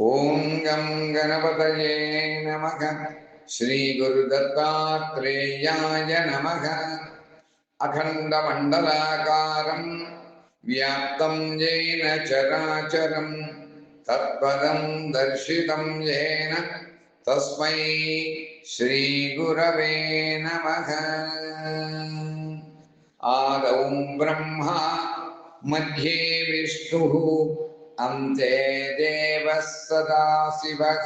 ॐ गं गणपतये नमः। श्रीगुरुदत्तात्रेयाय नमः। अखण्डमण्डलाकारं व्याप्तं येन चराचरं, तत्पदं दर्शितं येन तस्मै श्रीगुरवे नमः। आदौ ब्रह्मा मध्ये विष्णुः अन्ते देवः सदाशिवः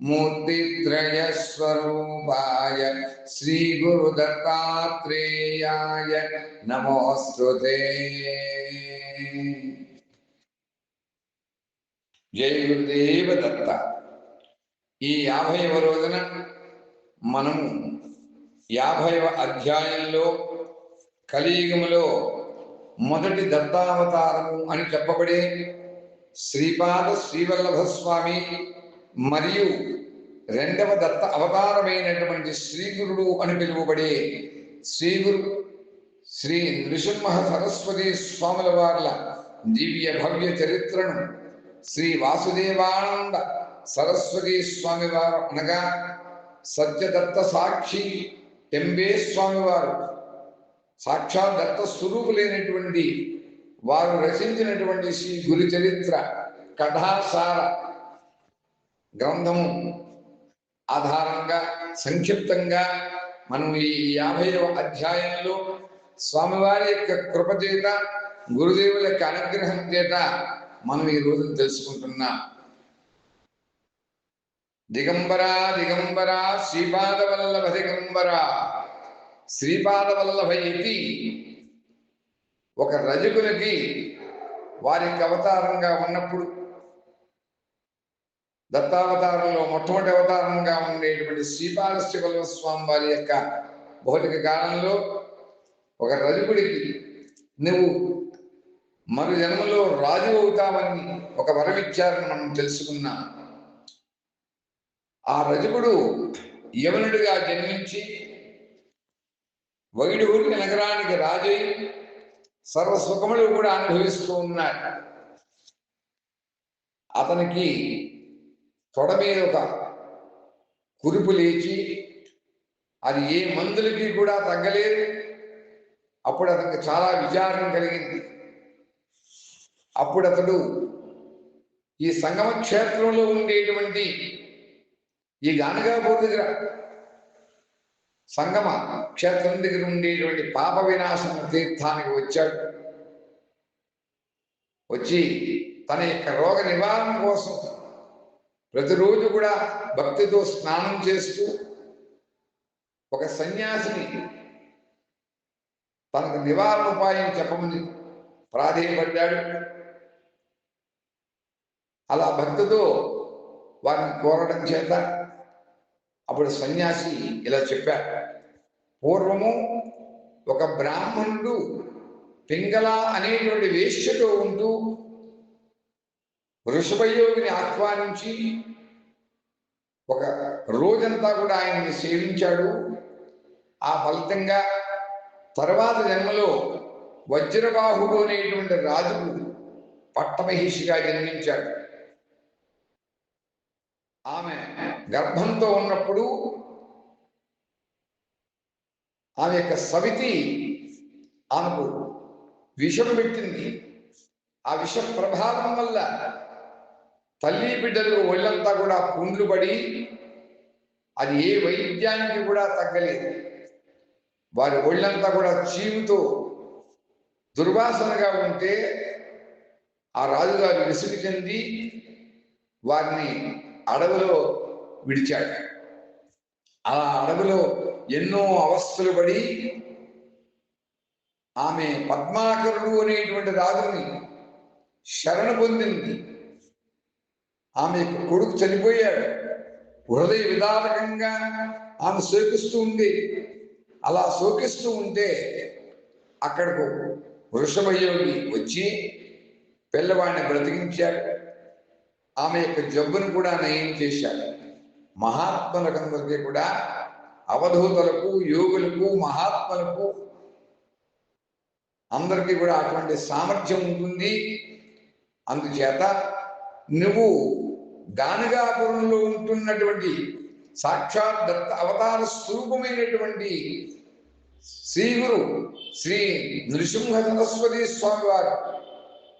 मूर्तित्रयस्वरूपाय श्रीगुरुदत्तात्रेयाय नमोऽस्तु ते జై గురుదేవ దత్త ఈ యాభైవ రోజున మనము యాభైవ అధ్యాయంలో కలియుగములో మొదటి దత్తావతారము అని చెప్పబడే శ్రీపాద శ్రీవల్లభ స్వామి మరియు రెండవ దత్త అవతారమైనటువంటి శ్రీగురుడు అని పిలువబడే శ్రీగురు శ్రీ నృసింహ సరస్వతి స్వాముల వార్ల దివ్య భవ్య చరిత్రను శ్రీ వాసుదేవానంద సరస్వతి స్వామి వారు అనగా సత్యదత్త సాక్షి టెంబే స్వామివారు సాక్షాత్ దత్త స్వరూపులైనటువంటి వారు రచించినటువంటి శ్రీ గురు చరిత్ర కథాసార గ్రంథము ఆధారంగా సంక్షిప్తంగా మనం ఈ యాభైవ అధ్యాయంలో స్వామివారి యొక్క కృప చేత గురుదేవుల యొక్క అనుగ్రహం చేత మనం ఈ రోజు తెలుసుకుంటున్నాం. దిగంబరా దిగంబరా శ్రీపాదవల్లభ దిగంబరా. శ్రీపాదవల్లభ ఇది ఒక రజకులకి వారికి అవతారంగా ఉన్నప్పుడు దత్తావతారంలో మొట్టమొదటి అవతారంగా ఉండేటువంటి శ్రీపాద శివల్వ స్వామి వారి యొక్క భౌతిక కాలంలో ఒక రజకుడికి నువ్వు మరు జన్మలో రాజు అవుతామని ఒక వరం ఇచ్చారని మనం తెలుసుకున్నాం. ఆ రజకుడు యవనుడిగా జన్మించి వైడూరి నగరానికి రాజై సర్వసుఖములు కూడా అనుభవిస్తూ ఉన్నాడు. అతనికి తొడ మీద ఒక కురుపు లేచి అది ఏ మందులకి కూడా తగ్గలేదు. అప్పుడు అతనికి చాలా విచారం కలిగింది. అప్పుడు అతడు ఈ సంగమ క్షేత్రంలో ఉండేటువంటి ఈ గానగాపూర్ దగ్గర సంగమ క్షేత్రం దగ్గర ఉండేటువంటి పాప వినాశన తీర్థానికి వచ్చాడు. వచ్చి తన యొక్క రోగ నివారణ కోసం ప్రతిరోజు కూడా భక్తితో స్నానం చేస్తూ ఒక సన్యాసిని తనకు నివారణ ఉపాయం చెప్పమని ప్రాధేయపడ్డాడు. అలా భక్తితో వారిని కోరడం చేత అప్పుడు సన్యాసి ఇలా చెప్పారు పూర్వము ఒక బ్రాహ్మణుడు పింగళ అనేటువంటి వేష్యతో ఉంటూ వృషభయోగిని ఆహ్వానించి ఒక రోజంతా కూడా ఆయన్ని సేవించాడు. ఆ ఫలితంగా తర్వాత జన్మలో వజ్రబాహుడు అనేటువంటి రాజుకు పట్టమహిషిగా జన్మించాడు. ఆమె గర్భంతో ఉన్నప్పుడు ఆమె యొక్క సవితి ఆమెకు విషం పెట్టింది. ఆ విష ప్రభావం వల్ల తల్లి బిడ్డలు ఒళ్ళంతా కూడా పుండ్లు పడి అది ఏ వైద్యానికి కూడా తగ్గలేదు. వారి ఒళ్ళంతా కూడా చీముతో దుర్వాసనగా ఉంటే ఆ రాజుగారు విసుగు చెంది వారిని అడవిలో విడిచాడు. ఆ అడవిలో ఎన్నో అవస్థలు పడి ఆమె పద్మాకరుడు అనేటువంటి రాజుని శరణ పొందింది. ఆమె కొడుకు చనిపోయాడు. హృదయ విదారకంగా ఆమె శోకిస్తూ ఉంది. అలా శోకిస్తూ ఉంటే అక్కడకు వృషభయోగి వచ్చి పిల్లవాడిని బ్రతికించాడు. ఆమె యొక్క జబ్బును కూడా నయం చేశాడు. మహాత్ములకందరికీ కూడా అవధూతలకు యోగులకు మహాత్ములకు అందరికీ కూడా అటువంటి సామర్థ్యం ఉంటుంది. అందుచేత నువ్వు గానగాపురంలో ఉంటున్నటువంటి సాక్షాత్ దత్త అవతార స్వరూపమైనటువంటి శ్రీగురు శ్రీ నృసింహ సరస్వతి స్వామి వారు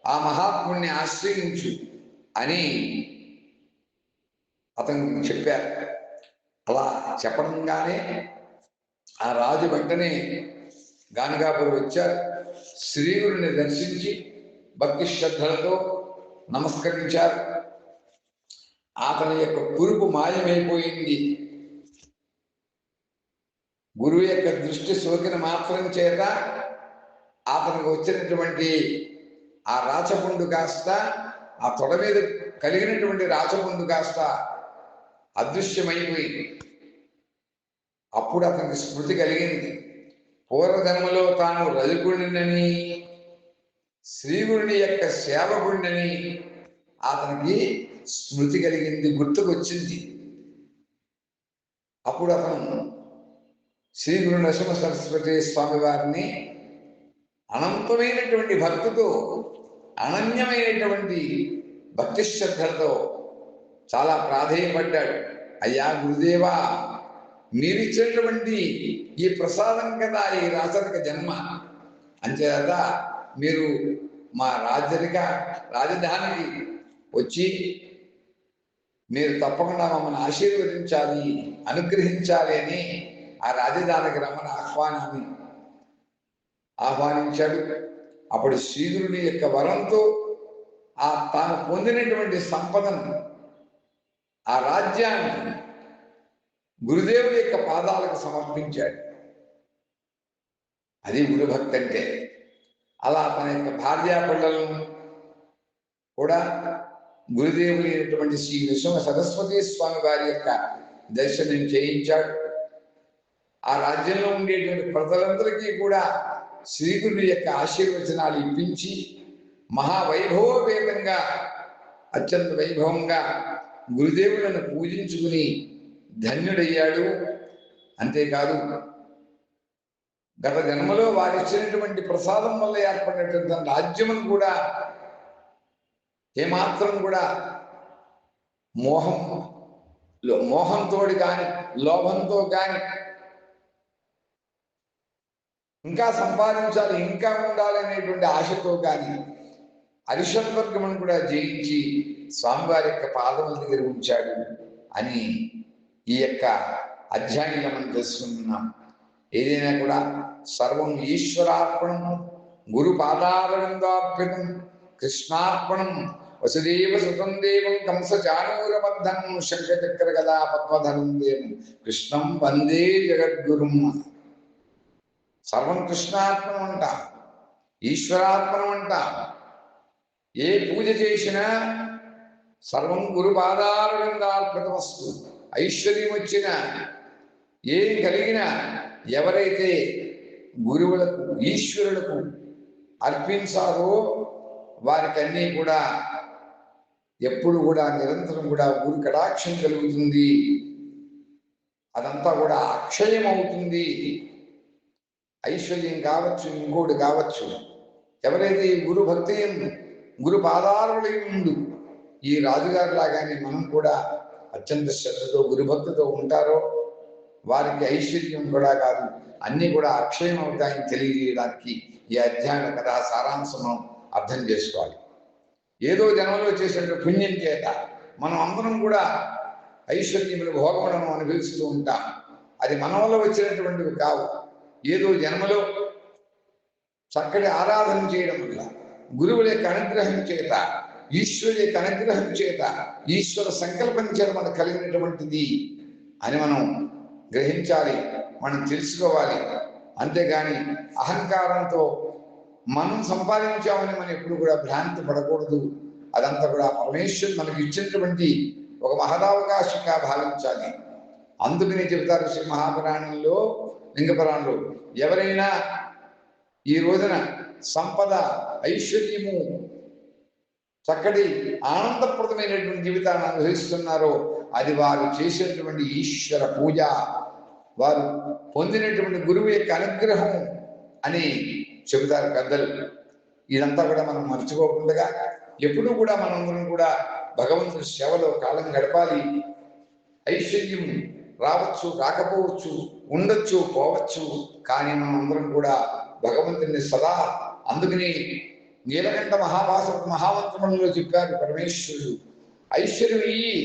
ఆ మహాత్ముణ్ణి ఆశ్రయించు అని అతను చెప్పారు. అలా చెప్పడంగానే ఆ రాజు వెంటనే గానగాపురం వచ్చారు. శ్రీగురుని దర్శించి భక్తి శ్రద్ధలతో నమస్కరించారు. అతని యొక్క కురుపు మాయమైపోయింది. గురువు యొక్క దృష్టి సోకిన మాత్రం చేత అతనికి వచ్చినటువంటి ఆ రాచపుండు కాస్త ఆ తొడ మీద కలిగినటువంటి రాచపుండు కాస్త అదృశ్యమైపోయింది అప్పుడు అతనికి స్మృతి కలిగింది. పూర్వజన్మలో తాను రజకుడినని శ్రీగురుని యొక్క సేవకుడినని అతనికి స్మృతి కలిగింది గుర్తుకొచ్చింది. అప్పుడు అతను శ్రీ గురు నరసింహ సరస్వతి స్వామి వారిని అనంతమైనటువంటి భక్తితో అనన్యమైనటువంటి భక్తి శ్రద్ధలతో చాలా ప్రాధేయపడ్డాడు. అయ్యా గురుదేవా మీరిచ్చినటువంటి ఈ ప్రసాదం కదా ఈ రాచరిక జన్మ. అంచేత మీరు మా రాజరిక రాజధానికి వచ్చి మీరు తప్పకుండా మమ్మల్ని ఆశీర్వదించాలి అనుగ్రహించాలి అని ఆ రాజధానికి రమ్మని ఆహ్వానాన్ని ఆహ్వానించాడు. అప్పుడు శ్రీధుడి యొక్క వరంతో ఆ తాను పొందినటువంటి సంపదను ఆ రాజ్యాన్ని గురుదేవుడి యొక్క పాదాలకు సమర్పించాడు. అది గురుభక్తి అంటే. అలా తన యొక్క భార్యా పిల్లలను కూడా గురుదేవుని అయినటువంటి శ్రీ నృసింహ సరస్వతి స్వామి వారి యొక్క దర్శనం చేయించాడు. ఆ రాజ్యంలో ఉండేటువంటి ప్రజలందరికీ కూడా శ్రీగురుని యొక్క ఆశీర్వచనాలు ఇప్పించి మహావైభవపేతంగా అత్యంత వైభవంగా గురుదేవులను పూజించుకుని ధన్యుడయ్యాడు. అంతేకాదు గత జన్మలో వారిచ్చినటువంటి ప్రసాదం వల్ల ఏర్పడినటువంటి రాజ్యమును కూడా ఏమాత్రం కూడా మోహం మోహంతో కానీ లోభంతో కానీ ఇంకా సంపాదించాలి ఇంకా ఉండాలి అనేటువంటి ఆశతో కానీ అరిషత్ వర్గమును కూడా జయించి స్వామివారి యొక్క పాదముల దగ్గర ఉంచాడు అని ఈ యొక్క అధ్యాయంలో మనం తెలుసుకుంటున్నాం ఏదైనా కూడా సర్వం ఈశ్వరార్పణం గురు పాదారవిందార్పితం కృష్ణార్పణం వసుదేవ సుతం దేవం కంస చానూరబద్ధం శంఖచక్ర గదా పద్మధనం దేవం కృష్ణం వందే జగద్గురుం. సర్వం కృష్ణార్పణం అంట ఈశ్వరార్పణం అంట. ఏ పూజ చేసినా సర్వం గురు పాదారవిందార్పితమస్తు ఐశ్వర్యం వచ్చిన ఏం కలిగినా ఎవరైతే గురువులకు ఈశ్వరులకు అర్పించారో వారికన్నీ కూడా ఎప్పుడు కూడా నిరంతరం కూడా గురు కటాక్షం కలుగుతుంది. అదంతా కూడా అక్షయం అవుతుంది ఐశ్వర్యం కావచ్చు ఇంకోటి కావచ్చు. ఎవరైతే ఈ గురు భక్తి గురు పాదారులై ఉండు ఈ రాజుగారు లాగానే మనం కూడా అత్యంత శ్రద్ధతో గురుభక్తితో ఉంటారో? వారికి ఐశ్వర్యం కూడా కాదు. అన్నీ కూడా అక్షయం అవుతాయని తెలియజేయడానికి ఈ అధ్యయన కథ సారాంశం మనం అర్థం చేసుకోవాలి. ఏదో జన్మలో చేసిన పుణ్యం చేత మనం అందరం కూడా ఐశ్వర్యములు భోగములను అనుభవిస్తూ ఉంటాం. అది మన వల్ల వచ్చినటువంటివి కావు. ఏదో జన్మలో చక్కటి ఆరాధన చేయడం వల్ల గురువుల యొక్క అనుగ్రహం చేత ఈశ్వరు యొక్క అనుగ్రహం చేత ఈశ్వర సంకల్పం చేత మనకు కలిగినటువంటిది అని మనం గ్రహించాలి మనం తెలుసుకోవాలి. అంతేగాని అహంకారంతో మనం సంపాదించామని మనం ఎప్పుడు కూడా భ్రాంతి పడకూడదు. అదంతా కూడా పరమేశ్వరు మనకి ఇచ్చినటువంటి ఒక మహదావకాశంగా భావించాలి. అందుకనే చెబుతారు శ్రీ మహాపురాణంలో లింగపురాణంలో ఎవరైనా ఈ రోజున సంపద ఐశ్వర్యము చక్కటి ఆనందప్రదమైనటువంటి జీవితాన్ని అనుభవిస్తున్నారో అది వారు చేసినటువంటి ఈశ్వర పూజ వారు పొందినటువంటి గురువు యొక్క అనుగ్రహం అని చెబుతారు పెద్దలు. ఇదంతా కూడా మనం మర్చిపోకుండా ఎప్పుడూ కూడా మనందరం కూడా భగవంతుని సేవలో కాలం గడపాలి. ఐశ్వర్యం రావచ్చు రాకపోవచ్చు ఉండొచ్చు పోవచ్చు కానీ మనందరం కూడా భగవంతుని సదా అందుకని నీలకంఠ మహాభాస మహామంత్రములలో చెప్పారు పరమేశ్వరుడు. ఐశ్వర్యం ఇయ్యి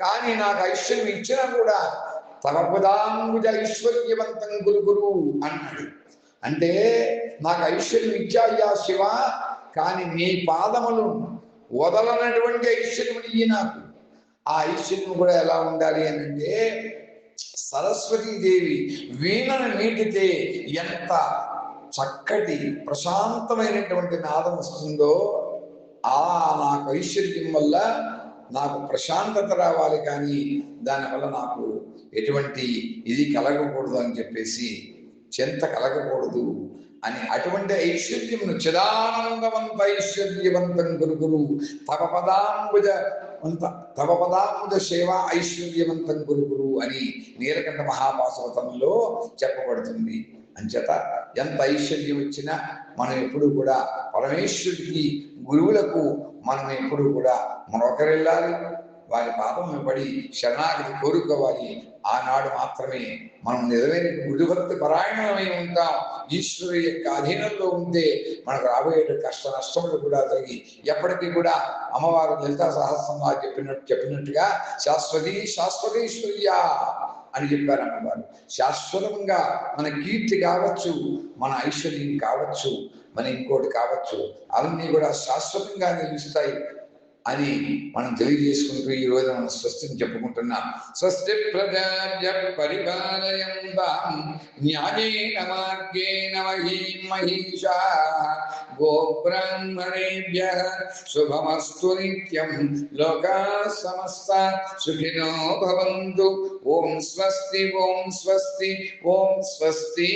కానీ నాకు ఐశ్వర్యం ఇచ్చినా కూడా తమ ఐశ్వర్యవంతం గురుగురు అన్నాడు. అంటే నాకు ఐశ్వర్యం ఇచ్చాయ్యా శివ కానీ నీ పాదములు వదలనటువంటి ఐశ్వర్యం ఇయ్యి నాకు. ఆ ఐశ్వర్యం కూడా ఎలా ఉండాలి అని అంటే సరస్వతీదేవి వీణను నీటితే ఎంత చక్కటి ప్రశాంతమైనటువంటి నాదం వస్తుందో ఆ నాకు ఐశ్వర్యం వల్ల నాకు ప్రశాంతత రావాలి కానీ దానివల్ల నాకు ఎటువంటి ఇది కలగకూడదు అని చెప్పేసి చెంత కలగకూడదు అని అటువంటి ఐశ్వర్యమును చిదానందవంత ఐశ్వర్యవంతం గురుగురు తవ పదాంబుజ అంత తవ పదాంబుజ సేవ ఐశ్వర్యవంతం గురుగురు అని నీలకంఠ మహాపాశవతంలో చెప్పబడుతుంది. అంచేత ఎంత ఐశ్వర్యం వచ్చినా మనం ఎప్పుడు కూడా పరమేశ్వరుడికి గురువులకు మనం ఎప్పుడు కూడా మరొకరెళ్ళాలి వారి పాపం పడి శరణాగతి కోరుకోవాలి. ఆనాడు మాత్రమే మనం నిజమైన గురుభక్తి పరాయణమై ఉంటాం. ఈశ్వరు యొక్క అధీనంలో ఉంటే మనకు రాబోయే కష్ట నష్టములు కూడా తొలగి ఎప్పటికీ కూడా అమ్మవారు లలితా సహస్రంగా చెప్పినట్టు చెప్పినట్టుగా శాశ్వతి శాశ్వతీశ్వర్య అని చెప్పారు అన్నవారు. శాశ్వతంగా మన కీర్తి కావచ్చు మన ఐశ్వర్యం కావచ్చు మన ఇంకోటి కావచ్చు అవన్నీ కూడా శాశ్వతంగా నిలుస్తాయి. అని మనం తెలియజేసుకుంటూ ఈ రోజు మనం స్వస్తిని చెప్పుకుంటున్నాం. స్వస్తి ప్రజాభ్య పరిపాలయంతాం న్యాయేన మార్గేణ మహీం మహిషా గోబ్రాహ్మణేభ్య శుభమస్తు నిత్యం లోకా సమస్త సుఖినో భవంతు. ఓం స్వస్తి ఓం స్వస్తి ఓం స్వస్తి.